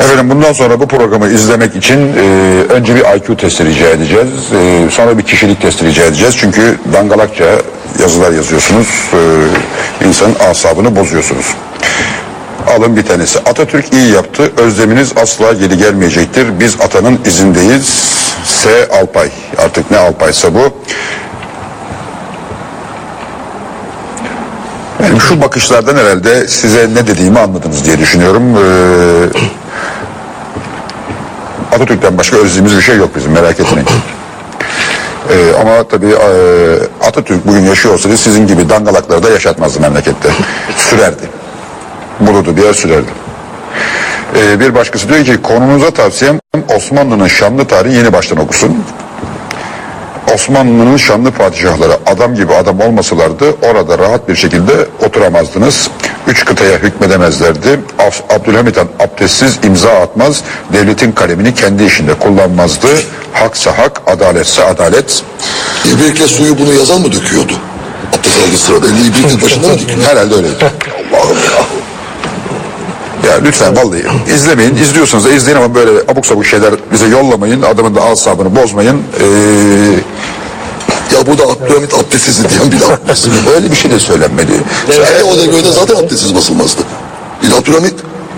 Efendim bundan sonra bu programı izlemek için e, önce bir IQ testi rica edeceğiz. E, sonra bir kişilik testi rica edeceğiz. Çünkü dangalakça yazılar yazıyorsunuz. E, insanın asabını bozuyorsunuz. Alın bir tanesi. Atatürk iyi yaptı. Özleminiz asla geri gelmeyecektir. Biz atanın izindeyiz. S. Alpay. Artık ne Alpaysa bu. Yani şu bakışlardan herhalde size ne dediğimi anladınız diye düşünüyorum. Ee, Atatürk'ten başka özlediğimiz bir şey yok bizim merak etmeyin. Ee, ama tabii e, Atatürk bugün yaşıyor olsaydı sizin gibi dangalakları da yaşatmazdı memlekette. Sürerdi. Bulurdu bir yer sürerdi. Ee, bir başkası diyor ki konunuza tavsiyem Osmanlı'nın şanlı tarihi yeni baştan okusun. Osmanlı'nın şanlı padişahları adam gibi adam olmasalardı orada rahat bir şekilde oturamazdınız. Üç kıtaya hükmedemezlerdi. Abdülhamit Han abdestsiz imza atmaz. Devletin kalemini kendi işinde kullanmazdı. Haksa hak, adaletse adalet. İbrikle suyu bunu yazan mı döküyordu? Abdest aldığı sırada eli ibrikle başında mı dikiyor? Herhalde öyleydi. Allah'ım ya. Ya lütfen vallahi izlemeyin. İzliyorsanız da izleyin ama böyle abuk sabuk şeyler bize yollamayın. Adamın da asabını bozmayın. Ee, Ya burada Abdülhamit abdestsiz diyen bir basın. öyle bir şey de söylenmedi. Yani o devirde zaten abdestsiz basılmazdı. Bir Abdülhamit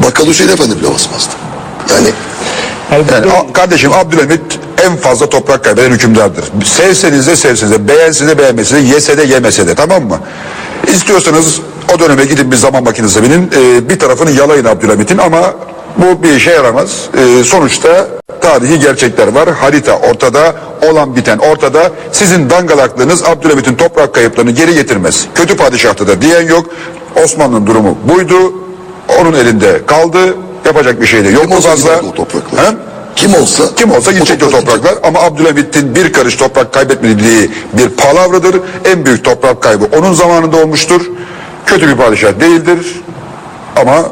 Bakkal Hüseyin Efendi bile basmazdı. Yani Yani Yani a- kardeşim Abdülhamit en fazla toprak kaybeden hükümdardır. Sevseniz de sevseniz de, beğenseniz de beğenmeseniz de, yese de yemese de tamam mı? İstiyorsanız o döneme gidin bir zaman makinesi binin, e, bir tarafını yalayın Abdülhamit'in ama bu bir işe yaramaz. E, sonuçta tarihi gerçekler var. Harita ortada, olan biten ortada. Sizin dangalaklığınız Abdülhamit'in toprak kayıplarını geri getirmez. Kötü padişahtı da diyen yok. Osmanlı'nın durumu buydu. Onun elinde kaldı. Yapacak bir şey de yok mu fazla? o topraklar. He? Kim olsa Kim olsa gidecekti o topraklar ama Abdülhamit'in bir karış toprak kaybetmediği bir palavradır. En büyük toprak kaybı onun zamanında olmuştur. Kötü bir padişah değildir ama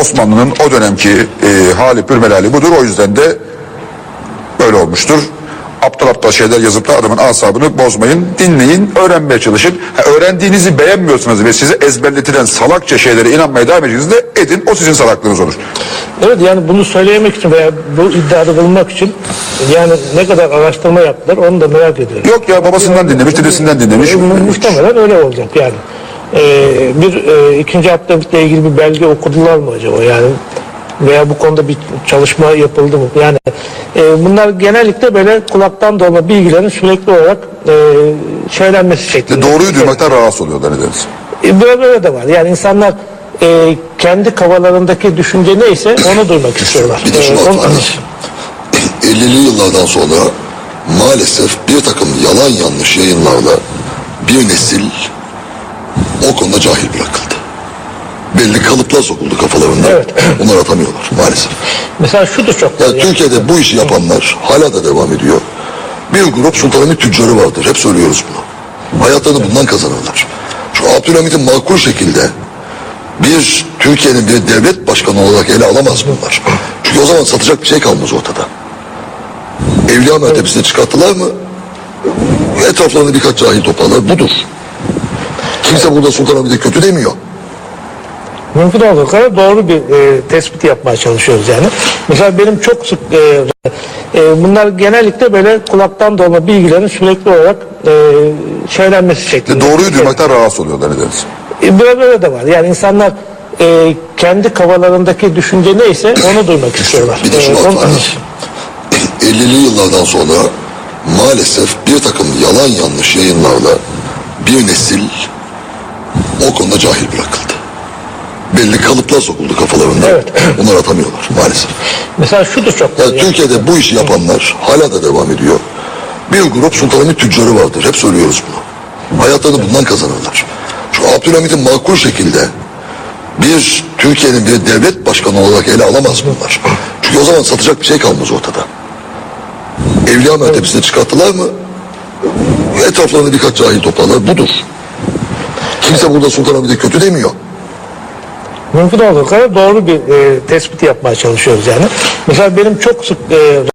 Osmanlı'nın o dönemki e, hali pürmelali budur. O yüzden de böyle olmuştur. Aptal aptal şeyler yazıp da adamın asabını bozmayın. Dinleyin, öğrenmeye çalışın. Ha, öğrendiğinizi beğenmiyorsanız ve size ezberletilen salakça şeylere inanmaya devam edeceksiniz de edin. O sizin salaklığınız olur. Evet yani bunu söyleyemek için veya bu iddiada bulunmak için yani ne kadar araştırma yaptılar onu da merak ediyorum. Yok ya babasından dinlemiş, dedesinden dinlemiş. Mu- Muhtemelen öyle olacak yani. Ee, bir e, ikinci Abdülhamit'le ilgili bir belge okudular mı acaba yani veya bu konuda bir çalışma yapıldı mı? Yani e, bunlar genellikle böyle kulaktan dolma bilgilerin sürekli olarak e, söylenmesi şeklinde. Doğruyu duymaktan rahatsız oluyorlar nedeniz. E, Böyle, böyle de var. Yani insanlar e, kendi kafalarındaki düşünce neyse onu duymak istiyorlar. Bir de E, var onu- Farah. 50'li yıllardan sonra maalesef bir takım yalan yanlış yayınlarla bir nesil o konuda cahil bırakıldı. Belli kalıplar sokuldu kafalarında. Evet. Bunları atamıyorlar maalesef. Mesela şu da çok. Yani Türkiye'de bu işi yapanlar hala da devam ediyor. Bir grup Sultanahmet tüccarı vardır. Hep söylüyoruz bunu. Hayatlarını bundan kazanırlar. Şu Abdülhamit'in makul şekilde bir Türkiye'nin bir devlet başkanı olarak ele alamaz bunlar. Çünkü o zaman satacak bir şey kalmaz ortada. Evliya mertebesine çıkarttılar mı etraflarında birkaç cahil toplarlar. Budur. Kimse burada Sultanahmet'e kötü demiyor. Mümkün olduğu kadar doğru bir e, tespit yapmaya çalışıyoruz yani. Mesela benim çok sık e, e, bunlar genellikle böyle kulaktan dolma bilgilerin sürekli olarak e, söylenmesi şeklinde. Doğruyu duymaktan rahatsız oluyorlar nedeniz. E, Böyle, böyle de var. Yani insanlar e, kendi kafalarındaki düşünce neyse onu duymak istiyorlar. Bir de şu E, var onu- Farah. 50'li yıllardan sonra maalesef bir takım yalan yanlış yayınlarla bir nesil o konuda cahil bırakıldı. Belli kalıplar sokuldu kafalarında. Evet. Bunları atamıyorlar maalesef. Mesela şu da çok. Yani Türkiye'de bu işi yapanlar hala da devam ediyor. Bir grup Sultanahmet tüccarı vardır. Hep söylüyoruz bunu. Hayatlarını bundan kazanırlar. Şu Abdülhamit'in makul şekilde bir Türkiye'nin bir devlet başkanı olarak ele alamaz bunlar. Çünkü o zaman satacak bir şey kalmaz ortada. Evliya mertebesine çıkarttılar mı etraflarında birkaç cahil toplarlar. Budur. Kimse burada Sultanahmet'e kötü demiyor. Mümkün olduğu kadar doğru bir e, tespit yapmaya çalışıyoruz yani. Mesela benim çok sık e,